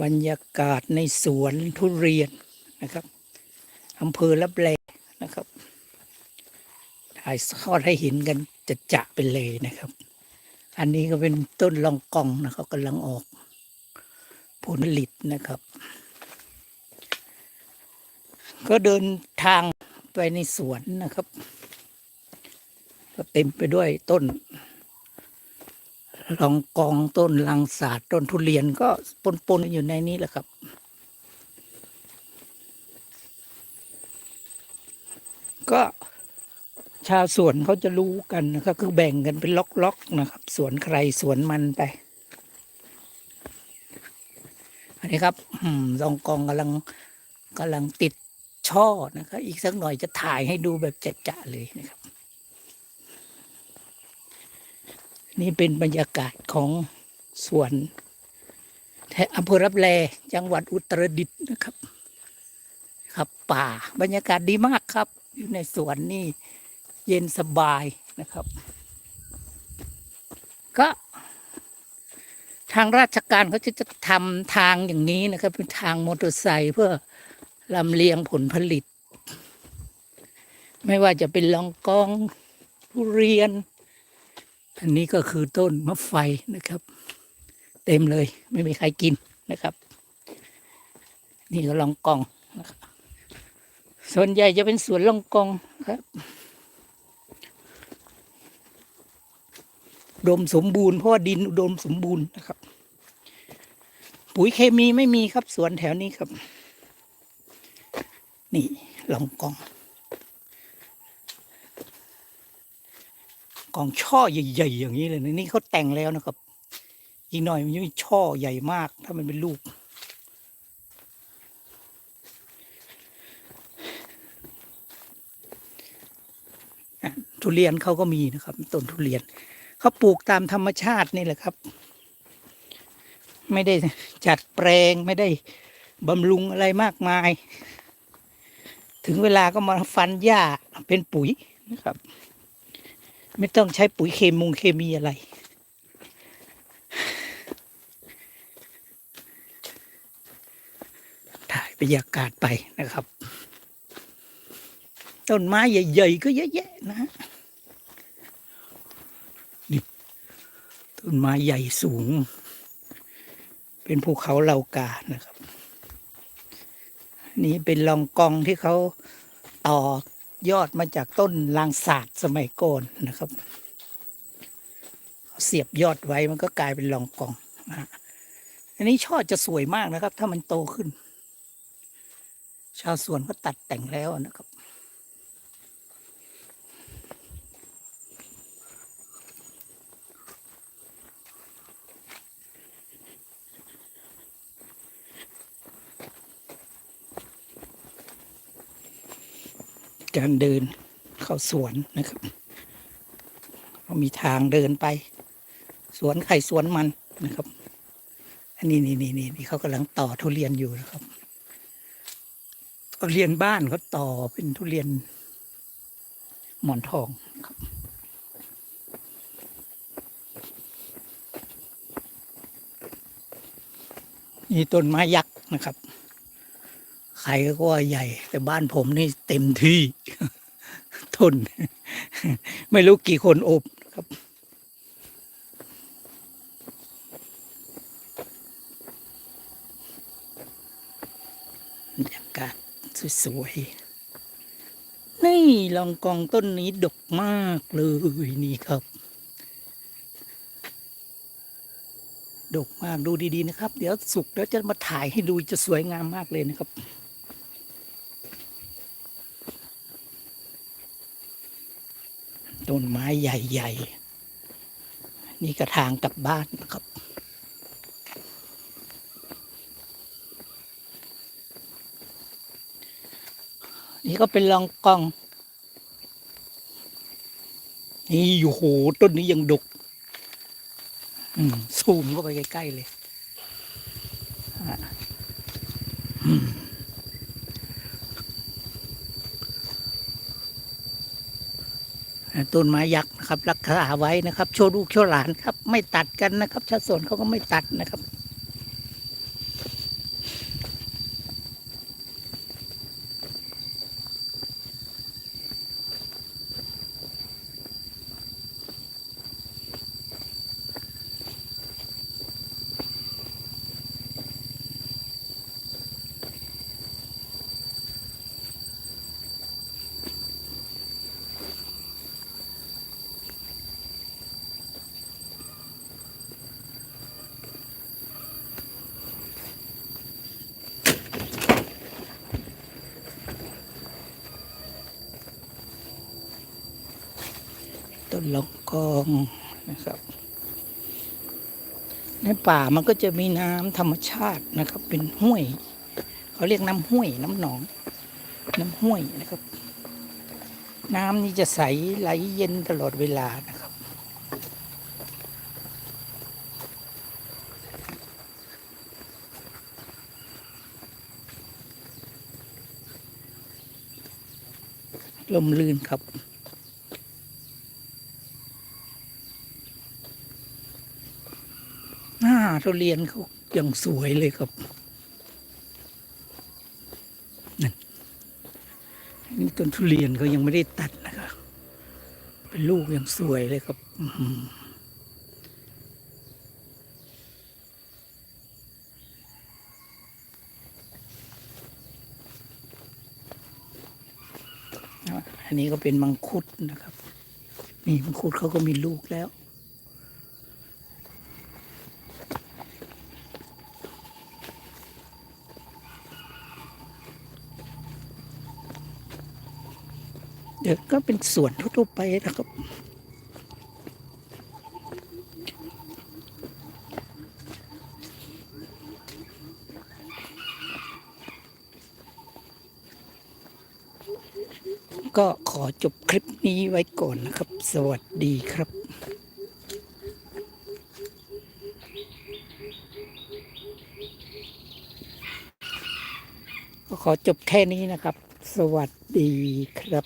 บรรยากาศในสวนทุเรียนนะครับอำเภอลับแลนะครับถ่ายทอดให้เห็นกันจะจะไปเลยนะครับ อันนี้ก็เป็นต้นลองกองนะครับกำลังออก ผลผลิตนะครับ ก็เดินทางไปในสวนนะครับ ก็เต็มไปด้วยต้น ลองกองต้นลังสาดต้นทุเรียนก็ปนๆอยู่ในนี้แหละครับ ก็ชาวสวนเขาจะรู้กันนะครับคือแบ่งกันเป็นล็อกๆนะครับ สวนใครสวนมันไป อันนี้ครับอืมลองกองกำลังกำลังติดช่อนะครับ อีกสักหน่อยจะถ่ายให้ดูแบบจะๆเลยนะครับ นี่เป็นบรรยากาศของสวนแถวอำเภอรับแลจังหวัดอุตรดิตถ์นะครับ ครับป่าบรรยากาศดีมากครับ อยู่ในสวนนี่เย็นสบายนะครับ ก็ทางราชการเขาจะจะทำทางอย่างนี้นะครับ เป็นทางมอเตอร์ไซค์เพื่อลำเลียงผลผลิต ไม่ว่าจะเป็นลองกองทุเรียน อันนี้ก็คือต้นมะไฟนะครับ เต็มเลยไม่มีใครกินนะครับ นี่ก็ลองกองนะครับส่วนใหญ่จะเป็นสวนลองกองครับดมสมบูรณ์เพราะว่าดินอุดมสมบูรณ์นะครับ ปุ๋ยเคมีไม่มีครับสวนแถวนี้ครับ นี่ลองกอง กองช่อใหญ่ๆอย่างนี้เลยนะนี่เขาแต่งแล้วนะครับ อีกหน่อยมันจะมีช่อใหญ่มาก ถ้ามันเป็นลูก ทุเรียนเขาก็มีนะครับต้นทุเรียนเขาปลูกตามธรรมชาตินี่แหละครับ ไม่ได้จัดแปลงไม่ได้บำรุงอะไรมากมาย ถึงเวลาก็มาฟันหญ้าเป็นปุ๋ยนะครับ ไม่ต้องใช้ปุ๋ยเคมุงเคมีอะไร ถ่ายบรรยากาศไปนะครับ ต้นไม้ใหญ่ๆก็เยอะแยะนะฮะนี่ต้นไม้ใหญ่สูง เป็นภูเขาเหล่ากานะครับ นี่เป็นลองกองที่เขาต่อ ยอดมาจากต้นลางศาสตร์สมัยก่อนนะครับ เสียบยอดไว้มันก็กลายเป็นลองกองนะฮะอันนี้ช่อจะสวยมากนะครับ ถ้ามันโตขึ้น ชาวสวนก็ตัดแต่งแล้วนะครับ การเดินเข้าสวนนะครับก็มีทางเดินไป สวนไข่สวนมันนะครับ อันนี้นี่นี่นี่นี่เขากำลังต่อทุเรียนอยู่นะครับทุเรียนบ้านเขาต่อเป็นทุเรียนหมอนทองครับนี่ต้นไม้ยักษ์นะครับ ใครก็ว่าใหญ่ แต่บ้านผมนี่เต็มที่ ทน ไม่รู้กี่คนอบครับบรรยากาศสวยๆ นี่ลองกองต้นนี้ดกมากเลยนี่ครับ ดกมากดูดีๆนะครับ เดี๋ยวสุกแล้วจะมาถ่ายให้ดูจะสวยงามมากเลยนะครับ ต้นไม้ใหญ่ ๆ นี่กระทางกลับบ้านนะครับนี่ก็เป็นลองกอง นี่โอ้โหต้นนี้ยังดกอืมซูมเข้าไปใกล้ ๆ เลยอะอืม ต้นไม้ยักษ์นะครับ รักษาไว้นะครับ โชว์ลูกโชว์หลานครับ ไม่ตัดกันนะครับชาวสวนเขาก็ไม่ตัดนะครับ ต้นลองกองนะครับ ในป่ามันก็จะมีน้ำธรรมชาตินะครับ เป็นห้วย เขาเรียกน้ำห้วยน้ำหนอง น้ำห้วยนะครับ น้ำนี่จะใสไหลเย็นตลอดเวลานะครับลมลื่นครับ หน้า ทุเรียนเขาอย่างสวยเลยครับนั่นนี่ต้นทุเรียนเขายังไม่ได้ตัดนะครับ เป็นลูกอย่างสวยเลยครับอันนี้ก็เป็นมังคุดนะครับ นี่มังคุดเขาก็มีลูกแล้ว เดี๋ยวก็เป็นสวนทั่วๆไปนะครับก็ขอจบคลิปนี้ไว้ก่อนนะครับ สวัสดีครับก็ขอจบแค่นี้นะครับ สวัสดีครับ